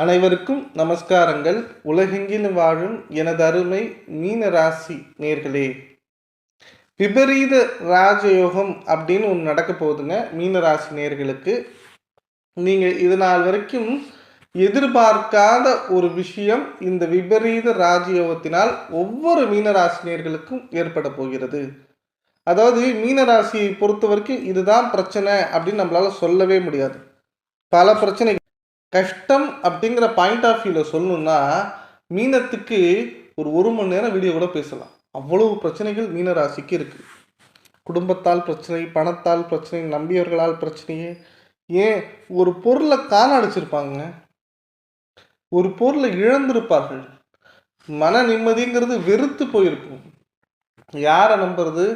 அனைவருக்கும் நமஸ்காரங்கள். உலகெங்கிலும் வாழும் எனது அருமை மீன ராசி நேர்களே. விபரீத ராஜயோகம் அப்படின்னு ஒன்று நடக்க போகுதுங்க மீன ராசி நேர்களுக்கு. நீங்கள் இது நாள் வரைக்கும் எதிர்பார்க்காத ஒரு விஷயம் இந்த விபரீத ராஜயோகத்தினால் ஒவ்வொரு மீனராசினியர்களுக்கும் ஏற்பட போகிறது. அதாவது மீனராசியை பொறுத்த வரைக்கும் இதுதான் பிரச்சனை அப்படின்னு நம்மளால சொல்லவே முடியாது. பல பிரச்சனை கஷ்டம் அப்படிங்கிற பாயிண்ட் ஆஃப் வியூவில் சொல்லணும்னா மீனத்துக்கு ஒரு ஒரு மணி நேரம் வீடியோ கூட பேசலாம். அவ்வளவு பிரச்சனைகள் மீன ராசிக்கு இருக்குது குடும்பத்தால் பிரச்சனை பணத்தால் பிரச்சனை நம்பியவர்களால் பிரச்சனையே. ஏன்? ஒரு பொருளை காணடிச்சிருப்பாங்க ஒரு பொருளை இழந்திருப்பார்கள். மன நிம்மதிங்கிறது வெறுத்து போயிருக்கும். யாரை நம்புறது?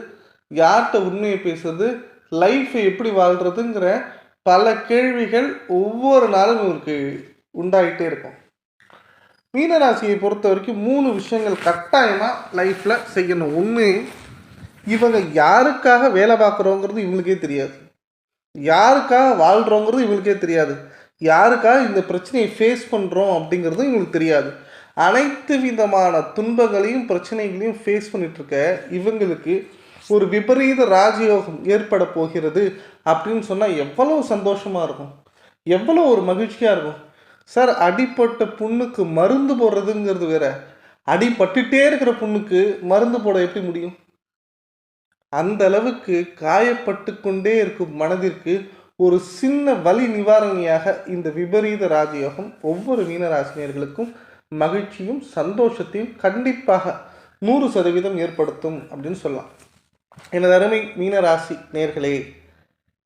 யார்கிட்ட உண்மையை பேசுறது? லைஃப்பை எப்படி வாழ்கிறதுங்கிற பல கேள்விகள் ஒவ்வொரு நாளும் இவருக்கு உண்டாகிட்டே இருக்கும். மீனராசியை பொறுத்த வரைக்கும் மூணு விஷயங்கள் கட்டாயமாக லைஃப்பில் செய்யணும். ஒன்று இவங்க யாருக்காக வேலை பார்க்குறோங்கிறது இவங்களுக்கே தெரியாது. யாருக்காக வாழ்கிறோங்கிறது இவங்களுக்கே தெரியாது. யாருக்காக இந்த பிரச்சனையை ஃபேஸ் பண்ணுறோம் அப்படிங்கிறதும் இவங்களுக்கு தெரியாது. அனைத்து விதமான துன்பங்களையும் பிரச்சனைகளையும் ஃபேஸ் பண்ணிகிட்ருக்க இவங்களுக்கு ஒரு விபரீத ராஜயோகம் ஏற்பட போகிறது அப்படின்னு சொன்னால் எவ்வளோ சந்தோஷமாக இருக்கும். எவ்வளோ ஒரு மகிழ்ச்சியாக இருக்கும். சார் அடிப்பட்ட புண்ணுக்கு மருந்து போடுறதுங்கிறது வேற. அடிபட்டுட்டே இருக்கிற புண்ணுக்கு மருந்து போட எப்படி முடியும்? அந்த அளவுக்கு காயப்பட்டு கொண்டே இருக்கும் மனதிற்கு ஒரு சின்ன வலி நிவாரணியாக இந்த விபரீத ராஜயோகம் ஒவ்வொரு மீனராசினியர்களுக்கும் மகிழ்ச்சியும் சந்தோஷத்தையும் கண்டிப்பாக நூறு சதவீதம் ஏற்படுத்தும் அப்படின்னு சொல்லலாம். எனது அருமை மீனராசி நேர்களே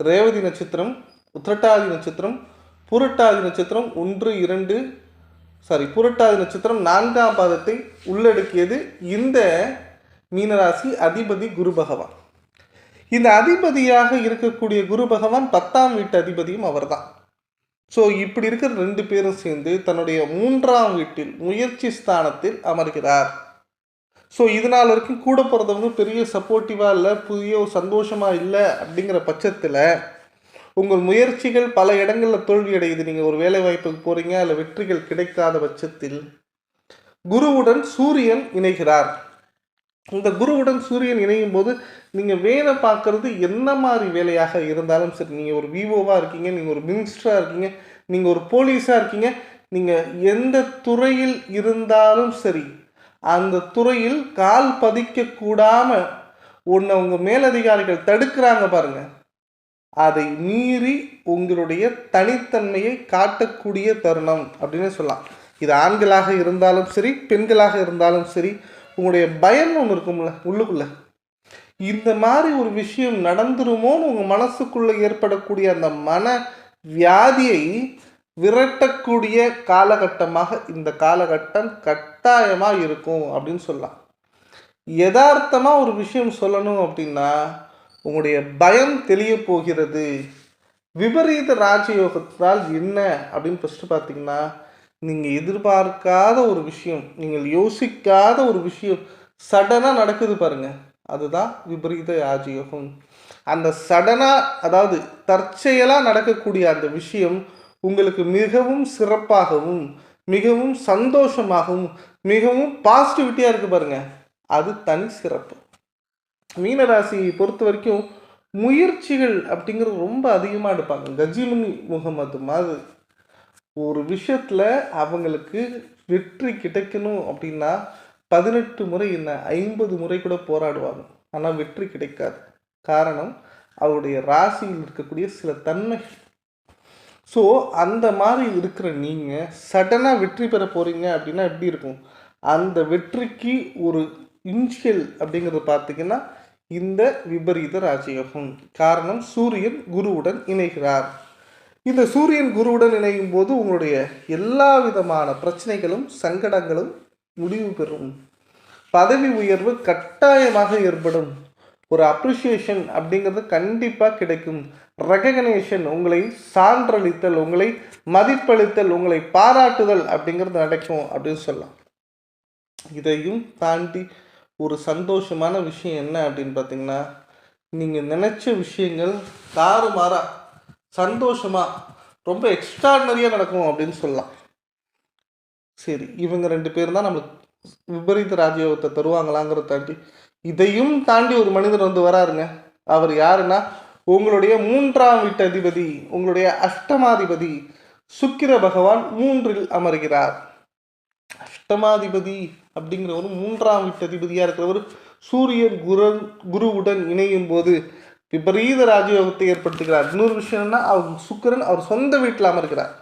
ரேவதி நட்சத்திரம் உத்திரட்டாதி நட்சத்திரம் புரட்டாதி நட்சத்திரம் ஒன்று இரண்டு சாரி புரட்டாதி நட்சத்திரம் நான்காம் பாதத்தை உள்ளடக்கியது இந்த மீனராசி அதிபதி குரு பகவான். இந்த அதிபதியாக இருக்கக்கூடிய குரு பகவான் பத்தாம் வீட்டு அதிபதியும் அவர்தான். ஸோ இப்படி இருக்கிற ரெண்டு பேரும் சேர்ந்து தன்னுடைய மூன்றாம் வீட்டில் முயற்சி ஸ்தானத்தில் அமர்கிறார். ஸோ இதனால வரைக்கும் கூட பிறந்தவங்க பெரிய சப்போர்ட்டிவாக இல்லை புதிய சந்தோஷமாக இல்லை அப்படிங்கிற பட்சத்தில் உங்கள் முயற்சிகள் பல இடங்களில் தோல்வி அடையுது நீங்கள் ஒரு வேலை வாய்ப்புக்கு போகிறீங்க அதில் வெற்றிகள் கிடைக்காத பட்சத்தில் குருவுடன் சூரியன் இணைகிறார். இந்த குருவுடன் சூரியன் இணையும் போது நீங்கள் வேலை பார்க்குறது என்ன மாதிரி வேலையாக இருந்தாலும் சரி நீங்கள் ஒரு விவோவாக இருக்கீங்க நீங்கள் ஒரு மினிஸ்டராக இருக்கீங்க நீங்கள் ஒரு போலீஸாக இருக்கீங்க நீங்கள் எந்த துறையில் இருந்தாலும் சரி அந்த துறையில் கால் பதிக்க கூடாமல் உன்னை உங்கள் மேலதிகாரிகள் தடுக்கிறாங்க பாருங்க. அதை மீறி உங்களுடைய தனித்தன்மையை காட்டக்கூடிய தருணம் அப்படின்னு சொல்லலாம். இது ஆண்களாக இருந்தாலும் சரி பெண்களாக இருந்தாலும் சரி உங்களுடைய பயம் ஒன்று இருக்கும்ல உள்ளுக்குள்ள. இந்த மாதிரி ஒரு விஷயம் நடந்துருமோன்னு உங்கள் மனசுக்குள்ளே ஏற்படக்கூடிய அந்த மன வியாதியை விரட்டக்கூடிய காலகட்டமாக இந்த காலகட்டம் கட்டாயமாக இருக்கும் அப்படின்னு சொல்லலாம். யதார்த்தமாக ஒரு விஷயம் சொல்லணும் அப்படின்னா உங்களுடைய பயம் தெளிய போகிறது. விபரீத ராஜயோகத்தால் என்ன அப்படின்னு ஃபஸ்ட்டு பார்த்தீங்கன்னா நீங்கள் எதிர்பார்க்காத ஒரு விஷயம் நீங்கள் யோசிக்காத ஒரு விஷயம் சடனாக நடக்குது பாருங்கள் அதுதான் விபரீத ராஜயோகம். அந்த சடனாக அதாவது தற்செயலாக நடக்கக்கூடிய அந்த விஷயம் உங்களுக்கு மிகவும் சிறப்பாகவும் மிகவும் சந்தோஷமாகவும் மிகவும் பாசிட்டிவிட்டியாக இருக்குது பாருங்கள் அது தனி சிறப்பு. மீனராசியை பொறுத்த வரைக்கும் முயற்சிகள் அப்படிங்கிறது ரொம்ப அதிகமாக எடுப்பாங்க. கஜிமுனி முகமது மாதிரி ஒரு விஷயத்தில் அவங்களுக்கு வெற்றி கிடைக்கணும் அப்படின்னா பதினெட்டு முறை என்ன ஐம்பது முறை கூட போராடுவாங்க. ஆனால் வெற்றி கிடைக்காது. காரணம் அவருடைய ராசியில் இருக்கக்கூடிய சில தன்மைகள். ஸோ அந்த மாதிரி இருக்கிற நீங்கள் சடனாக வெற்றி பெற போகிறீங்க அப்படின்னா எப்படி இருக்கும்? அந்த வெற்றிக்கு ஒரு இன்ஷியல் அப்படிங்கிறது பார்த்தீங்கன்னா இந்த விபரீத ராஜயோகம். காரணம் சூரியன் குருவுடன் இணைகிறார். இந்த சூரியன் குருவுடன் இணையும் போது உங்களுடைய எல்லா விதமான பிரச்சனைகளும் சங்கடங்களும் முடிவு பெறும். பதவி உயர்வு கட்டாயமாக ஏற்படும். ஒரு அப்ரிஷியேஷன் அப்படிங்கிறது கண்டிப்பாக கிடைக்கும். ரெகக்னேஷன் உங்களை சான்றளித்தல் உங்களை மதிப்பளித்தல் உங்களை பாராட்டுதல் அப்படிங்கிறது நடக்கும் அப்படின்னு சொல்லலாம். இதையும் தாண்டி ஒரு சந்தோஷமான விஷயம் என்ன அப்படின்னு பார்த்தீங்கன்னா நீங்கள் நினச்ச விஷயங்கள் தாறுமாறா சந்தோஷமாக ரொம்ப எக்ஸ்ட்ராடனரியாக நடக்கும் அப்படின்னு சொல்லலாம். சரி இவங்க ரெண்டு பேரும் தான் நம்மளுக்கு விபரீத ராஜயோகத்தை தருவாங்களாங்கிறத தாண்டி இதையும் தாண்டி ஒரு மனிதர் வந்து வராருங்க. அவர் யாருன்னா உங்களுடைய மூன்றாம் வீட்டு அதிபதி உங்களுடைய அஷ்டமாதிபதி சுக்கிர பகவான் மூன்றில் அமர்கிறார். அஷ்டமாதிபதி அப்படிங்கிறவர் மூன்றாம் வீட்டு அதிபதியாக இருக்கிறவர் சூரியன் குரு குருவுடன் இணையும் போது விபரீத ராஜயோகத்தை ஏற்படுத்துகிறார். இன்னொரு விஷயம் அவர் சுக்கிரன் அவர் சொந்த வீட்டில் அமர்கிறார்.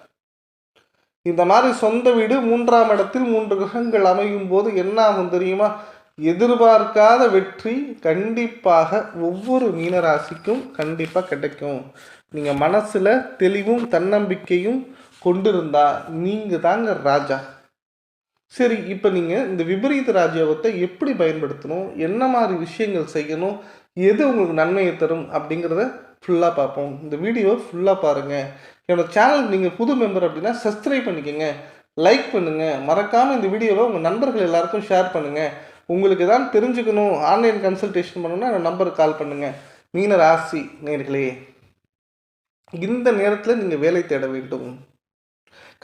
இந்த மாதிரி சொந்த வீடு மூன்றாம் இடத்தில் மூன்று கிரகங்கள் அமையும் போது என்ன ஆகும் தெரியுமா? எதிர்பார்க்காத வெற்றி கண்டிப்பாக ஒவ்வொரு மீனராசிக்கும் கண்டிப்பாக கிடைக்கும். நீங்கள் மனசில் தெளிவும் தன்னம்பிக்கையும் கொண்டிருந்தா நீங்கள் தாங்க ராஜா. சரி இப்போ நீங்கள் இந்த விபரீத ராஜயோகத்தை எப்படி பயன்படுத்தணும்? என்ன மாதிரி விஷயங்கள் செய்யணும்? எது உங்களுக்கு நன்மையை தரும்? அப்படிங்கிறத ஃபுல்லாக பார்ப்போம். இந்த வீடியோ ஃபுல்லாக பாருங்கள் என்னோடய சேனல் நீங்கள் புது மெம்பர் அப்படின்னா சப்ஸ்கிரைப் பண்ணிக்கோங்க. லைக் பண்ணுங்கள் மறக்காமல் இந்த வீடியோவை உங்கள் நண்பர்கள் எல்லாருக்கும் ஷேர் பண்ணுங்கள் உங்களுக்கு தான் தெரிஞ்சுக்கணும். ஆன்லைன் கன்சல்டேஷன் பண்ணணும்னா என்னோட நம்பருக்கு கால் பண்ணுங்கள் மீன ராசி நேர்களே இந்த நேரத்தில் நீங்கள் வேலை தேட வேண்டும்.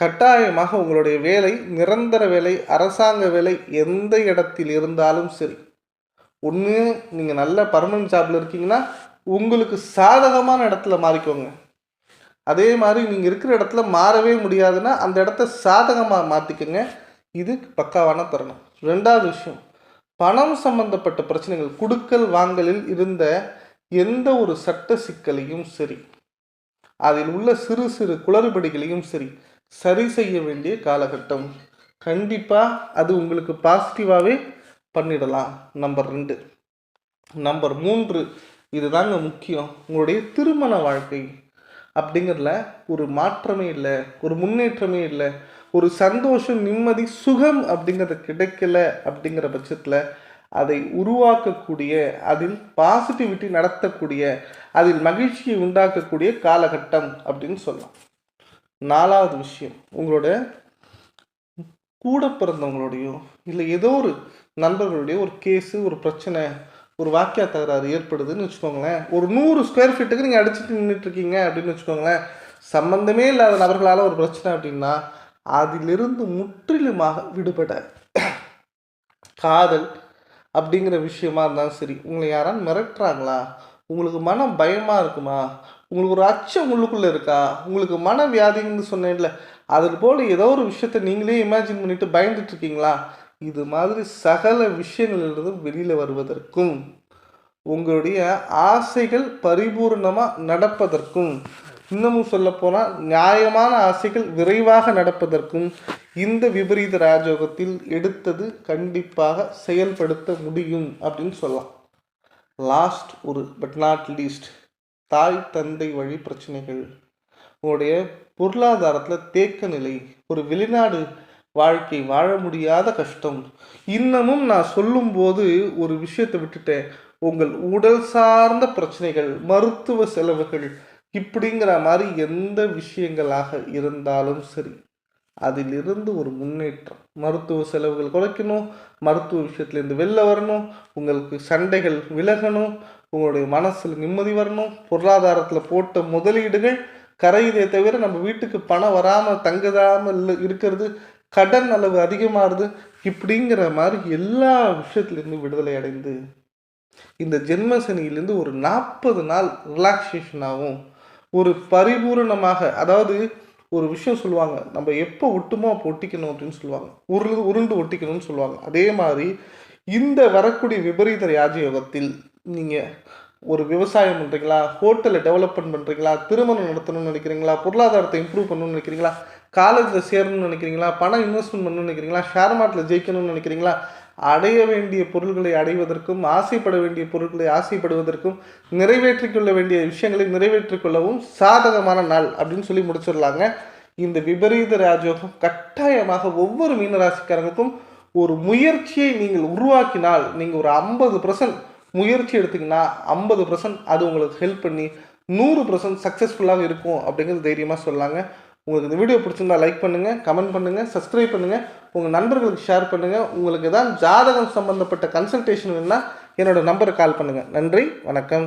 கட்டாயமாக உங்களுடைய வேலை நிரந்தர வேலை அரசாங்க வேலை எந்த இடத்தில் இருந்தாலும் சரி. ஒன்று நீங்கள் நல்ல பர்மனன்ட் ஜாபில் இருக்கீங்கன்னா உங்களுக்கு சாதகமான இடத்துல மாறிக்கோங்க. அதே மாதிரி நீங்கள் இருக்கிற இடத்துல மாறவே முடியாதுன்னா அந்த இடத்த சாதகமாக மாற்றிக்கோங்க இது பக்காவான தருணம். ரெண்டாவது விஷயம் பணம் சம்பந்தப்பட்ட பிரச்சனைகள் குடுக்கல் வாங்கலில் இருந்த எந்த ஒரு சட்ட சிக்கலையும் சரி அதில் உள்ள சிறு சிறு குளறுபடிகளையும் சரி சரி செய்ய வேண்டிய காலகட்டம். கண்டிப்பாக அது உங்களுக்கு பாசிட்டிவாகவே பண்ணிடலாம். நம்பர் ரெண்டு. நம்பர் மூன்று. இதுதாங்க முக்கியம். உங்களுடைய திருமண வாழ்க்கை. அப்படிங்கிறதுல ஒரு மாற்றமே இல்லை ஒரு முன்னேற்றமே இல்லை. ஒரு சந்தோஷம் நிம்மதி சுகம் அப்படிங்கிறது கிடைக்கல அப்படிங்கிற பட்சத்தில் அதை உருவாக்கக்கூடிய அதில் பாசிட்டிவிட்டி நடத்தக்கூடிய அதில் மகிழ்ச்சியை உண்டாக்கக்கூடிய காலகட்டம் அப்படின்னு சொல்லலாம். நாலாவது விஷயம் உங்களோட கூட பிறந்தவங்களோடையோ இல்லை ஏதோ ஒரு நண்பர்களுடைய ஒரு கேஸு ஒரு பிரச்சனை ஒரு வாக்கிய தகராறு ஏற்படுதுன்னு வச்சுக்கோங்களேன். ஒரு நூறு ஸ்கொயர் ஃபீட்டுக்கு நீங்கள் அடிச்சுட்டு நின்றுட்டு இருக்கீங்க அப்படின்னு வச்சுக்கோங்களேன். சம்மந்தமே இல்லாத நபர்களால் ஒரு பிரச்சனை அப்படின்னா அதிலிருந்து முற்றிலுமாக விடுபட காதல் அப்படிங்கிற விஷயமா இருந்தாலும் சரி உங்களை யாரான்னு மிரட்டுறாங்களா? உங்களுக்கு மனம் பயமாக இருக்குமா? உங்களுக்கு ஒரு அச்சம் உள்ளுக்குள்ளே இருக்கா? உங்களுக்கு மன வியாதின்னு சொன்னேன்ல அதில் போல் ஏதோ ஒரு விஷயத்த நீங்களே இமேஜின் பண்ணிட்டு பயந்துட்டு இருக்கீங்களா? இது மாதிரி சகல விஷயங்களிலிருந்து வெளியில் வருவதற்கும் உங்களுடைய ஆசைகள் பரிபூர்ணமாக நடப்பதற்கும் இன்னமும் சொல்லப்போனால் நியாயமான ஆசைகள் விரைவாக நடப்பதற்கும் இந்த விபரீத ராஜோகத்தில் எடுத்தது கண்டிப்பாக செயல்படுத்த முடியும் அப்படின்னு சொல்லலாம். லாஸ்ட் ஒரு பட் நாட் லீஸ்ட் தாய் தந்தை வழி பிரச்சனைகள். உங்களுடைய பொருளாதாரத்தில் தேக்க நிலை ஒரு வெளிநாடு வாழ்க்கை வாழ முடியாத கஷ்டம். இன்னமும் நான் சொல்லும்போது ஒரு விஷயத்தை விட்டுட்டேன். உங்கள் உடல் சார்ந்த பிரச்சனைகள் மருத்துவ செலவுகள் இப்படிங்கிற மாதிரி எந்த விஷயங்களாக இருந்தாலும் சரி அதிலிருந்து ஒரு முன்னேற்றம். மருத்துவ செலவுகள் குறைக்கணும் மருத்துவ விஷயத்துலேருந்து வெளில வரணும் உங்களுக்கு சண்டைகள் விலகணும் உங்களுடைய மனசில் நிம்மதி வரணும் பொருளாதாரத்தில் போட்ட முதலீடுகள் கரையுதே தவிர நம்ம வீட்டுக்கு பணம் வராமல் தங்குதாமல் இருக்கிறது கடன் அளவு அதிகமாகுது. இப்படிங்கிற மாதிரி எல்லா விஷயத்துலேருந்து விடுதலை அடைந்து இந்த ஜென்மசனியிலேருந்து ஒரு நாற்பது நாள் ரிலாக்ஸேஷன் ஆகும் ஒரு பரிபூரணமாக அதாவது ஒரு விஷயம் சொல்லுவாங்க நம்ம எப்போ ஒட்டுமோ அப்போ ஒட்டிக்கணும் அப்படின்னு சொல்லுவாங்க. உருண்டு உருண்டு ஒட்டிக்கணும்னு சொல்லுவாங்க. அதே மாதிரி இந்த வரக்கூடிய விபரீத ராஜயோகத்தில் நீங்கள் ஒரு விவசாயம் பண்ணுறீங்களா ஹோட்டலை டெவலப்மெண்ட் பண்ணுறீங்களா திருமணம் நடத்தணும்னு நினைக்கிறீங்களா பொருளாதாரத்தை இம்ப்ரூவ் பண்ணணும்னு நினைக்கிறீங்களா காலேஜில் சேரணும்னு நினைக்கிறீங்களா பணம் இன்வெஸ்ட்மெண்ட் பண்ணணும்னு நினைக்கிறீங்களா ஷேர் மார்க்கெட்டில் ஜெயிக்கணும்னு நினைக்கிறீங்களா அடைய வேண்டிய பொருள்களை அடைவதற்கும் ஆசைப்பட வேண்டிய பொருட்களை ஆசைப்படுவதற்கும் நிறைவேற்றிக் கொள்ள வேண்டிய விஷயங்களை நிறைவேற்றிக் கொள்ளவும் சாதகமான நாள் அப்படின்னு சொல்லி முடிச்சிடலாங்க. இந்த விபரீத ராஜயோகம் கட்டாயமாக ஒவ்வொரு மீனராசிக்காரங்களுக்கும் ஒரு முயற்சியை நீங்கள் உருவாக்கினால் நீங்கள் ஒரு ஐம்பது பர்சன்ட் முயற்சி எடுத்திங்கன்னா ஐம்பது பர்சன்ட் அது உங்களுக்கு ஹெல்ப் பண்ணி நூறு பர்சன்ட் சக்ஸஸ்ஃபுல்லாக இருக்கும் அப்படிங்கிறது தைரியமாக சொல்லாங்க உங்களுக்கு இந்த வீடியோ பிடிச்சிருந்தா லைக் பண்ணுங்கள் கமெண்ட் பண்ணுங்கள் சப்ஸ்கிரைப் பண்ணுங்கள் உங்கள் நண்பர்களுக்கு ஷேர் பண்ணுங்கள் உங்களுக்கு தான் ஜாதகம் சம்மந்தப்பட்ட கன்சல்டேஷன் வேணுன்னா என்னோடய நம்பருக்கு கால் பண்ணுங்கள் நன்றி வணக்கம்.